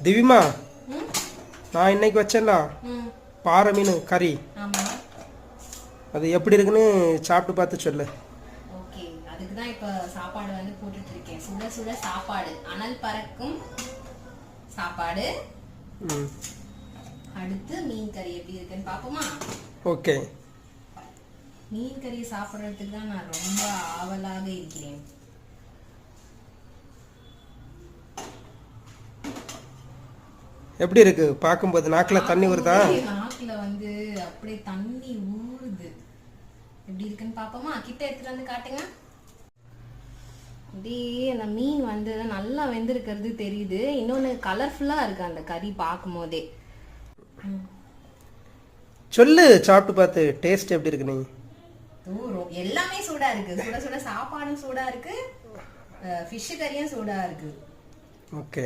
திவ்யமா ம் நான் இன்னைக்கு வச்சேன்ல பாறை மீன் கறி. அது எப்படி இருக்குன்னு சாப்பிட்டு பார்த்து சொல்லு. ஓகே. அதுக்கு தான் இப்போ சாப்பாடு வந்து போட்டுட்டு இருக்கேன் சுட சுட சாப்பாடு. அனல் பறக்கும் சாப்பாடு. ம். அடுத்து மீன் கறி எப்படி இருக்குன்னு பார்ப்போமா? ஓகே. மீன் கறி சாப்பிட்றதுக்கு தான் நான் ரொம்ப ஆவலாக இருக்கிறேன். எப்படி இருக்கு? பார்க்கும்போது நாக்கில் தண்ணி வருதா? நாக்குல வந்து அப்படியே தண்ணி ஊறுது. எப்படி இருக்குன்னு பாப்போமா கிட்ட எடுத்துட்டு வந்து காட்டுங்க. அப்படியே அந்த மீன் வந்து நல்லா வெந்திருக்கிறது தெரியுது. இன்னொன்னு கலர்ஃபுல்லா இருக்கு அந்த கறி பார்க்கும் போதே சொல்லு சாப்பிட்டு பார்த்து டேஸ்ட் எப்படி இருக்கு நீ? எல்லாமே சூடா இருக்கு. சுட சுட சாப்பாடும் சூடா இருக்கு. ஃபிஷ் கறியும் சூடா இருக்கு. ஓகே